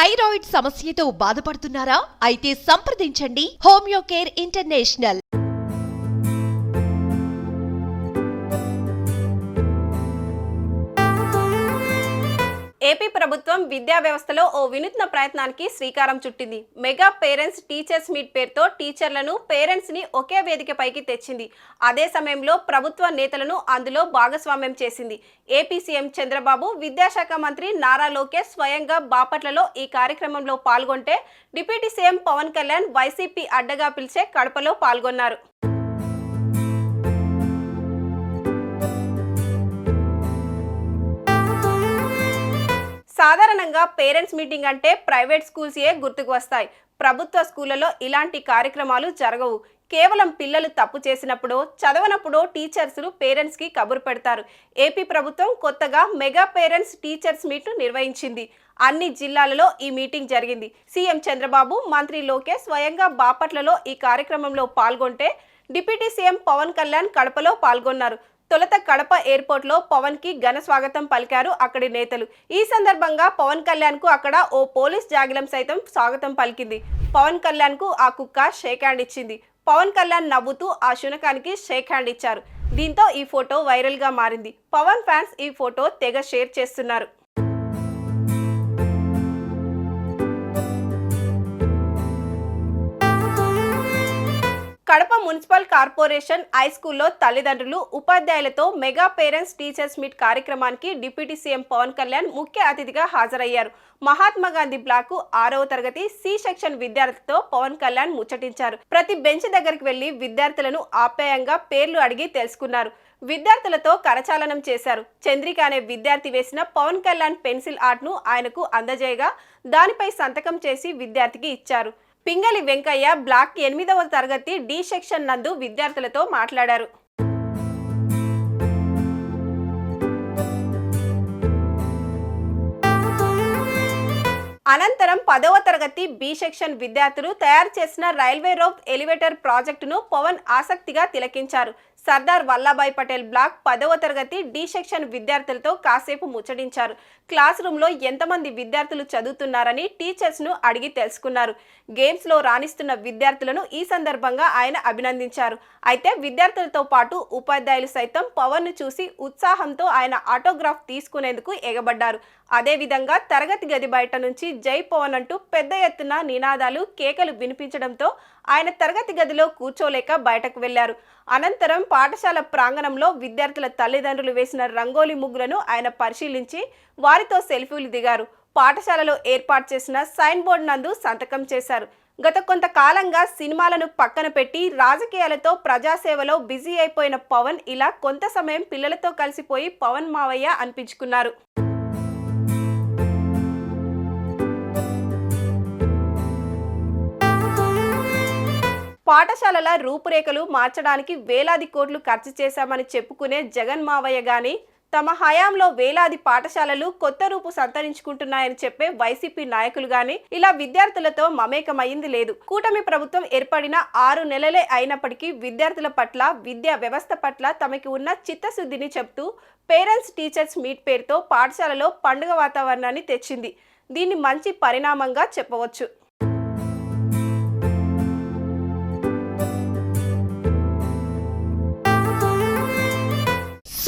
Thyroid సమస్యతో బాధపడుతున్నారా? అయితే సంప్రదించండి. Homeo care international. ఏపీ ప్రభుత్వం విద్యా వ్యవస్థలో ఓ వినూత్న ప్రయత్నానికి శ్రీకారం చుట్టింది. మెగా పేరెంట్స్ టీచర్స్ మీట్ పేరుతో టీచర్లను పేరెంట్స్ని ఒకే వేదికపైకి తెచ్చింది. అదే సమయంలో ప్రభుత్వ నేతలను అందులో భాగస్వామ్యం చేసింది. ఏపీ సీఎం చంద్రబాబు విద్యాశాఖ మంత్రి నారా లోకేష్ స్వయంగా బాపట్లలో ఈ కార్యక్రమంలో పాల్గొంటే deputy CM Pawan Kalyan YCP అడ్డగా పిలిచే కడపలో పాల్గొన్నారు. సాధారణంగా పేరెంట్స్ మీటింగ్ అంటే ప్రైవేట్ స్కూల్స్ ఏ గుర్తుకు వస్తాయి. ప్రభుత్వ స్కూళ్ళలో ఇలాంటి కార్యక్రమాలు జరగవు. కేవలం పిల్లలు తప్పు చేసినప్పుడో చదవనప్పుడో టీచర్స్లు పేరెంట్స్కి కబురు పెడతారు. ఏపీ ప్రభుత్వం కొత్తగా మెగా పేరెంట్స్ టీచర్స్ మీట్ను నిర్వహించింది. అన్ని జిల్లాలలో ఈ మీటింగ్ జరిగింది. సీఎం చంద్రబాబు మంత్రి లోకేష్ స్వయంగా బాపట్లలో ఈ కార్యక్రమంలో పాల్గొంటే డిప్యూటీ సీఎం పవన్ కళ్యాణ్ కడపలో పాల్గొన్నారు. తొలుత కడప ఎయిర్పోర్ట్లో పవన్కి ఘన స్వాగతం పలికారు అక్కడి నేతలు. ఈ సందర్భంగా పవన్ కళ్యాణ్కు అక్కడ ఓ పోలీస్ జాగిలం సైతం స్వాగతం పలికింది. పవన్ కళ్యాణ్కు ఆ కుక్క షేక్ హ్యాండ్ ఇచ్చింది. పవన్ కళ్యాణ్ నవ్వుతూ ఆ శునకానికి షేక్ హ్యాండ్ ఇచ్చారు. దీంతో ఈ ఫోటో వైరల్గా మారింది. పవన్ ఫ్యాన్స్ ఈ ఫోటో తెగ షేర్ చేస్తున్నారు. కడప మున్సిపల్ కార్పొరేషన్ హై స్కూల్లో తల్లిదండ్రులు ఉపాధ్యాయులతో మెగా పేరెంట్స్ టీచర్స్ మీట్ కార్యక్రమానికి డిప్యూటీ సీఎం పవన్ కళ్యాణ్ ముఖ్య అతిథిగా హాజరయ్యారు. మహాత్మా గాంధీ బ్లాకు ఆరవ తరగతి సి సెక్షన్ విద్యార్థితో పవన్ కళ్యాణ్ ముచ్చటించారు. ప్రతి బెంచ్ దగ్గరికి వెళ్ళి విద్యార్థులను ఆప్యాయంగా పేర్లు అడిగి తెలుసుకున్నారు. విద్యార్థులతో కరచాలనం చేశారు. చంద్రిక అనే విద్యార్థి వేసిన పవన్ కళ్యాణ్ పెన్సిల్ ఆర్ట్ను ఆయనకు అందజేయగా దానిపై సంతకం చేసి విద్యార్థికి ఇచ్చారు. పింగళి వెంకయ్య బ్లాక్ ఎనిమిదవ తరగతి డి సెక్షన్ నందు విద్యార్థులతో మాట్లాడారు. అనంతరం పదవ తరగతి బి సెక్షన్ విద్యార్థులు తయారు చేసిన రైల్వే రోప్ ఎలివేటర్ ప్రాజెక్టును పవన్ ఆసక్తిగా తిలకించారు. సర్దార్ వల్లభాయ్ పటేల్ బ్లాక్ పదవ తరగతి డి సెక్షన్ విద్యార్థులతో కాసేపు ముచ్చటించారు. క్లాస్ రూమ్లో ఎంతమంది విద్యార్థులు చదువుతున్నారని టీచర్స్ను అడిగి తెలుసుకున్నారు. గేమ్స్లో రాణిస్తున్న విద్యార్థులను ఈ సందర్భంగా ఆయన అభినందించారు. అయితే విద్యార్థులతో పాటు ఉపాధ్యాయులు సైతం పవన్ను చూసి ఉత్సాహంతో ఆయన ఆటోగ్రాఫ్ తీసుకునేందుకు ఎగబడ్డారు. అదేవిధంగా తరగతి గది బయట నుంచి జై పవన్ అంటూ పెద్ద ఎత్తున నినాదాలు కేకలు వినిపించడంతో ఆయన తరగతి గదిలో కూర్చోలేక బయటకు వెళ్ళారు. అనంతరం పాఠశాల ప్రాంగణంలో విద్యార్థుల తల్లిదండ్రులు వేసిన రంగోలీ ముగ్గులను ఆయన పరిశీలించి వారితో సెల్ఫీలు దిగారు. పాఠశాలలో ఏర్పాటు చేసిన సైన్ బోర్డు నందు సంతకం చేశారు. గత కొంతకాలంగా సినిమాలను పక్కన పెట్టి రాజకీయాలతో ప్రజాసేవలో బిజీ అయిపోయిన పవన్ ఇలా కొంత సమయం పిల్లలతో కలిసిపోయి పవన్ మావయ్య అనిపించుకున్నారు. పాఠశాలల రూపురేఖలు మార్చడానికి వేలాది కోట్లు ఖర్చు చేశామని చెప్పుకునే జగన్ మావయ్య గాని తమ హయాంలో వేలాది పాఠశాలలు కొత్త రూపు సంతరించుకుంటున్నాయని చెప్పే వైసీపీ నాయకులు గాని ఇలా విద్యార్థులతో మమేకమైంది లేదు. కూటమి ప్రభుత్వం ఏర్పడిన ఆరు నెలలే అయినప్పటికీ విద్యార్థుల పట్ల విద్యా వ్యవస్థ పట్ల తమకి ఉన్న చిత్తశుద్ధిని చెప్తూ పేరెంట్స్ టీచర్స్ మీట్ పేరుతో పాఠశాలలో పండుగ వాతావరణాన్ని తెచ్చింది. దీన్ని మంచి పరిణామంగా చెప్పవచ్చు.